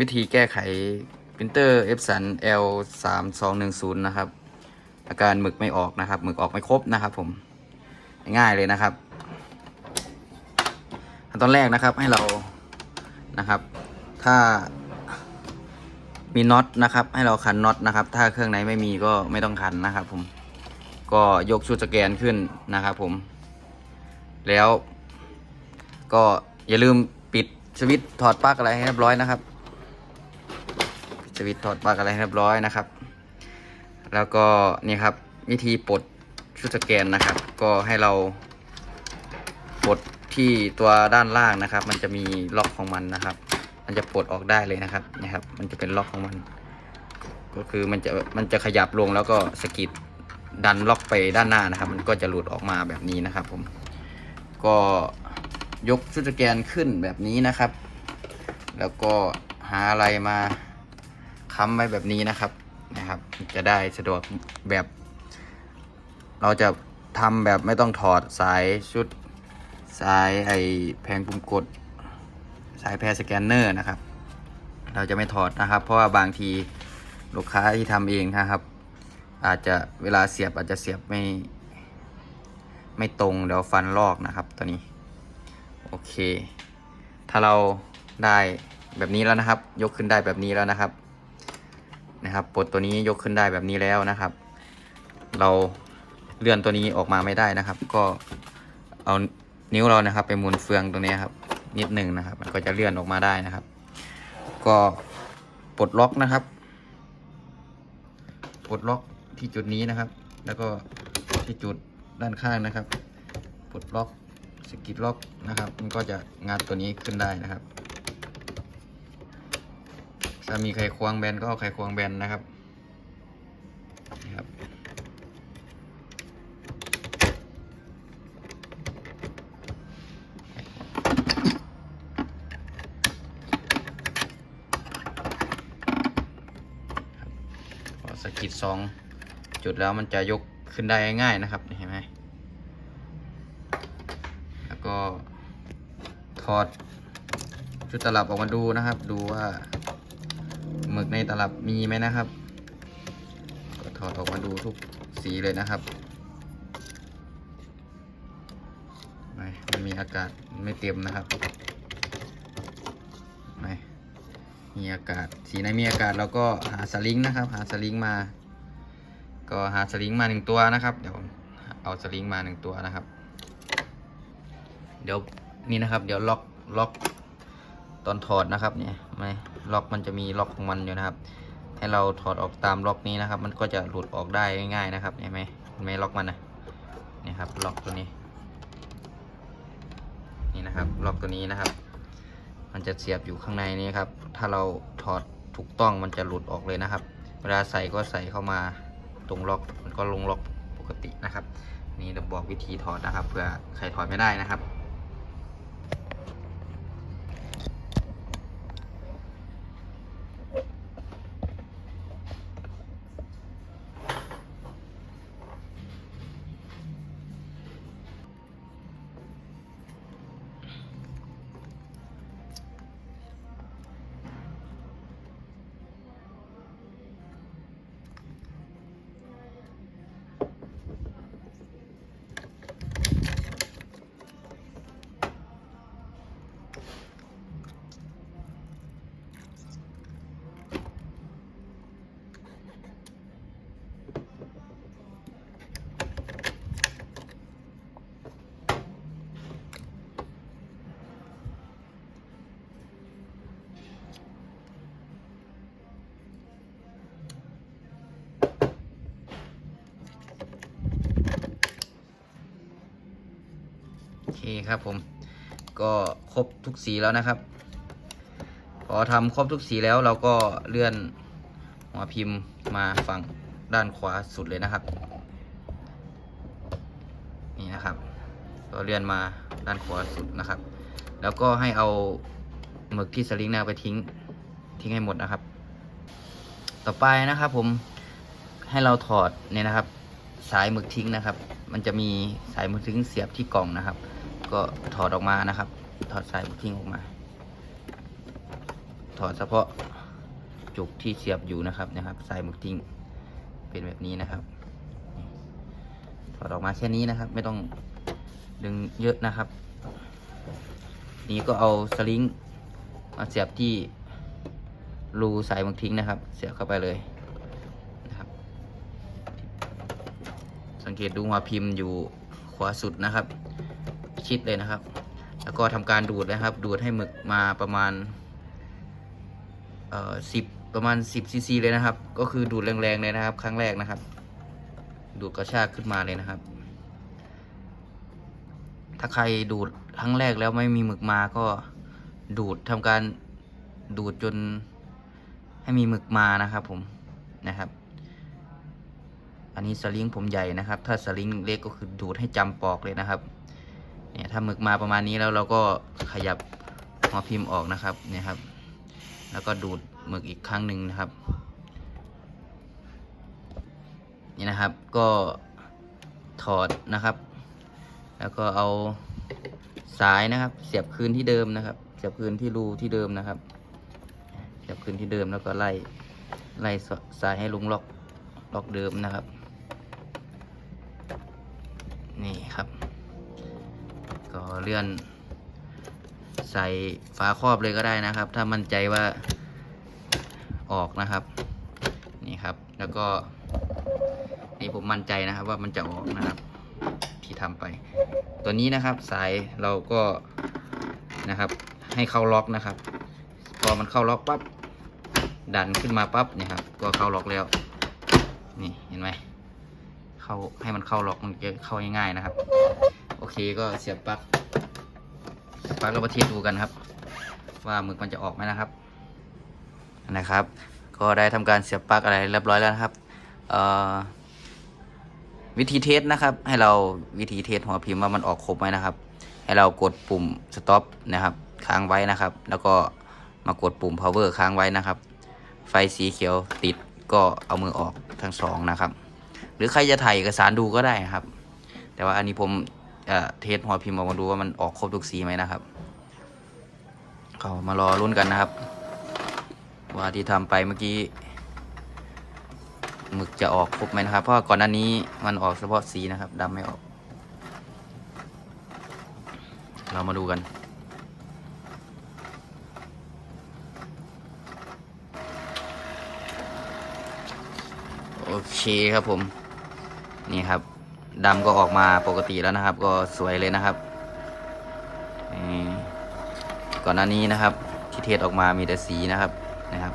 วิธีแก้ไขปรินเตอร์ Epson L 3 2 1 0นะครับ อาการหมึกไม่ออกนะครับ หมึกออกไม่ครบนะครับผมง่ายเลยนะครับขั้นตอนแรกนะครับให้เรานะครับ ถ้ามีน็อตนะครับ ให้เราขันน็อตนะครับ ถ้าเครื่องไหนไม่มีก็ไม่ต้องขันนะครับ ผมก็ยกชุดสแกนขึ้นนะครับ ผม แล้ว ก็อย่าลืมปิดสวิตช์ถอดปลั๊กอะไรให้เรียบร้อยนะครับ สวิตช์ถอดปลั๊กอะไรให้เรียบร้อยนะครับ แล้วก็นี่ครับวิธีปลดชุดสแกนนะครับ ก็ให้เราปลดที่ตัวด้านล่างนะครับ มันจะมีล็อกของมันนะครับ มันจะปลดออกได้เลยนะครับนะครับ มันจะเป็นล็อกของมัน ก็คือมันจะมันจะขยับลงแล้วก็สกิดดันล็อกไปด้านหน้านะครับ มันก็จะหลุดออกมาแบบนี้นะครับ ผม ก็ยกชุดสแกนขึ้นแบบนี้นะครับ แล้วก็หาอะไรมา ค้ำไว้แบบนี้นะครับนะครับ จะได้สะดวกแบบ เราจะทำแบบไม่ต้องถอดสายชุดสายไอแผงปุ่มกด สายแพรสแกนเนอร์นะครับ เราจะไม่ถอดนะครับ เพราะว่าบางทีลูกค้าที่ทำเองนะครับ อาจจะเวลาเสียบอาจจะเสียบไม่ ไม่ตรงเดี๋ยวฟันลอกนะครับตัวนี้ โอเค ถ้าเราได้แบบนี้แล้วนะครับ ยกขึ้นได้แบบนี้แล้วนะครับ นะครับปลดตัวนี้ยกขึ้นได้แบบนี้แล้วนะครับ เราเลื่อนตัวนี้ออกมาไม่ได้นะครับ ก็เอานิ้วเรานะครับ ไปหมุนเฟืองตรงนี้ครับนิดหนึ่งนะครับ มันก็จะเลื่อนออกมาได้นะครับ ก็ปลดล็อกนะครับปลดล็อกที่จุดนี้นะครับ แล้วก็ที่จุดด้านข้างนะครับปลดล็อกสกิดล็อกนะครับ มันก็จะงัดตัวนี้ขึ้นได้นะครับ ถ้ามีไขควงแบนก็เอาไขควงแบนนะครับนี่ครับ สกิดสองจุดแล้วมันจะยกขึ้นได้ง่ายๆนะครับเห็นไหมแล้วก็ถอดชุดตลับออกมาดูนะครับ ดูว่า หมึกในตลับมีไหมนะครับ ก็ถอดออกมาดูทุกสีเลยนะครับไม่มันมีอากาศไม่เต็มนะครับไม่มีอากาศ สีไหนมีอากาศเราก็หาสลิงนะครับ หาสลิงมา ก็หาสลิงมาหนึ่งตัวนะครับ เดี๋ยวเอาสลิงมาหนึ่งตัวนะครับ เดี๋ยวนี่นะครับ เดี๋ยวล็อกล็อกตอนถอดนะครับเนี่ย ไม่ล็อกมันจะมีล็อกของมันอยู่นะครับ ให้เราถอดออกตามล็อกนี้นะครับ มันก็จะหลุดออกได้ง่ายๆนะครับเห็นไหมเห็นไหมล็อกมันนะนี่ครับล็อกตัวนี้ นี่นะครับล็อกตัวนี้นะครับ มันจะเสียบอยู่ข้างในนี้ครับ ถ้าเราถอดถูกต้องมันจะหลุดออกเลยนะครับ เวลาใส่ก็ใส่เข้ามาตรงล็อกมันก็ลงล็อกปกตินะครับ นี่เราบอกวิธีถอดนะครับเผื่อใครถอดไม่ได้นะครับ โอเคครับผม ก็ครบทุกสีแล้วนะครับ พอทำครบทุกสีแล้วเราก็เลื่อนหัวพิมพ์มาฝั่งด้านขวาสุดเลยนะครับ นี่นะครับก็เลื่อนมาด้านขวาสุดนะครับ แล้วก็ให้เอาหมึกที่สลิงน้าไปทิ้งทิ้งให้หมดนะครับ ต่อไปนะครับผมให้เราถอดเนี่ยนะครับ สายหมึกทิ้งนะครับ มันจะมีสายหมึกทิ้งเสียบที่กล่องนะครับ ก็ถอดออกมานะครับ ถอดสายหมึกทิ้งออกมา ถอดเฉพาะจุกที่เสียบอยู่นะครับนะครับสายหมึกทิ้งเป็นแบบนี้นะครับ ถอดออกมาแค่นี้นะครับ ไม่ต้องดึงเยอะนะครับ นี้ก็เอาสลิงมาเสียบที่รูสายหมึกทิ้งนะครับ เสียบเข้าไปเลยนะครับ สังเกตดูหัวพิมพ์อยู่ขวาสุดนะครับ ชิดเลยนะครับ แล้วก็ทำการดูดนะครับ ดูดให้หมึกมาประมาณเอ่อสิบประมาณสิบซีซีเลยนะครับ ก็คือดูดแรงๆเลยนะครับ ครั้งแรกนะครับ ดูดกระชากขึ้นมาเลยนะครับ ถ้าใครดูดครั้งแรกแล้วไม่มีหมึกมาก็ดูดทำการดูดจนให้มีหมึกมานะครับผมนะครับ อันนี้สลิงผมใหญ่นะครับ ถ้าสลิงเล็กก็คือดูดให้จำปอกเลยนะครับ เนี่ยถ้าหมึกมาประมาณนี้แล้วเราก็ขยับหัวพิมพ์ออกนะครับเนี่ยครับ แล้วก็ดูดหมึกอีกครั้งหนึ่งนะครับ นี่นะครับก็ถอดนะครับ แล้วก็เอาสายนะครับ เสียบคืนที่เดิมนะครับ เสียบคืนที่รูที่เดิมนะครับ เสียบคืนที่เดิมแล้วก็ไล่ไล่สายให้ลุงล็อกล็อกเดิมนะครับ เลื่อน ใส่ฝาครอบเลยก็ได้นะครับ ถ้ามั่นใจว่าออกนะครับ นี่ครับ แล้วก็ นี่ผมมั่นใจนะครับ ว่ามันจะออกนะครับ ที่ทำไป ตัวนี้นะครับ สายเราก็นะครับ ให้เข้าล็อกนะครับ พอมันเข้าล็อกปั๊บดันขึ้นมาปั๊บนี่ครับ ก็เข้าล็อกแล้ว นี่เห็นไหมเข้าให้มันเข้าล็อกมันจะเข้าง่ายๆนะครับ โอเคก็เสียบปลั๊ก เสียบปลั๊กแล้วมาเทสดูกันครับ ว่าหมึกมันจะออกไหมนะครับนะครับ ก็ได้ทำการเสียบปลั๊กอะไรเรียบร้อยแล้วนะครับวิธีเทสนะครับ ให้เราวิธีเทสหัวพิมพ์ว่ามันออกครบไหมนะครับ ให้เรากดปุ่ม stop นะครับค้างไว้นะครับ แล้วก็มากดปุ่ม power ค้างไว้นะครับ ไฟสีเขียวติดก็เอามือออกทั้งสองนะครับ หรือใครจะถ่ายเอกสารดูก็ได้ครับ แต่ว่าอันนี้ผมเอ่อเทสหัวพิมพ์ออกมาดูว่ามันออกครบทุกสีไหมนะครับ ก็มารอรุ่นกันนะครับ ว่าที่ทำไปเมื่อกี้หมึกจะออกครบไหมนะครับ เพราะก่อนหน้านี้มันออกเฉพาะสีนะครับดำไม่ออก เรามาดูกันโอเคครับผม นี่ครับดำก็ออกมาปกติแล้วนะครับ ก็สวยเลยนะครับนี่ ก่อนหน้านี้นะครับ ที่เทสออกมามีแต่สีนะครับนะครับ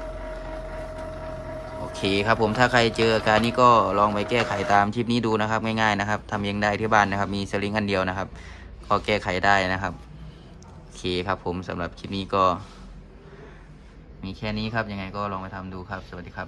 โอเคครับผมถ้าใครเจออาการนี้ก็ลองไปแก้ไขตามคลิปนี้ดูนะครับง่ายๆนะครับทำเองได้ที่บ้านนะครับ มีสลิงอันเดียวนะครับก็แก้ไขได้นะครับโอเคครับผมสำหรับคลิปนี้ก็ มีแค่นี้ครับยังไงก็ลองไปทำดูครับ สวัสดีครับ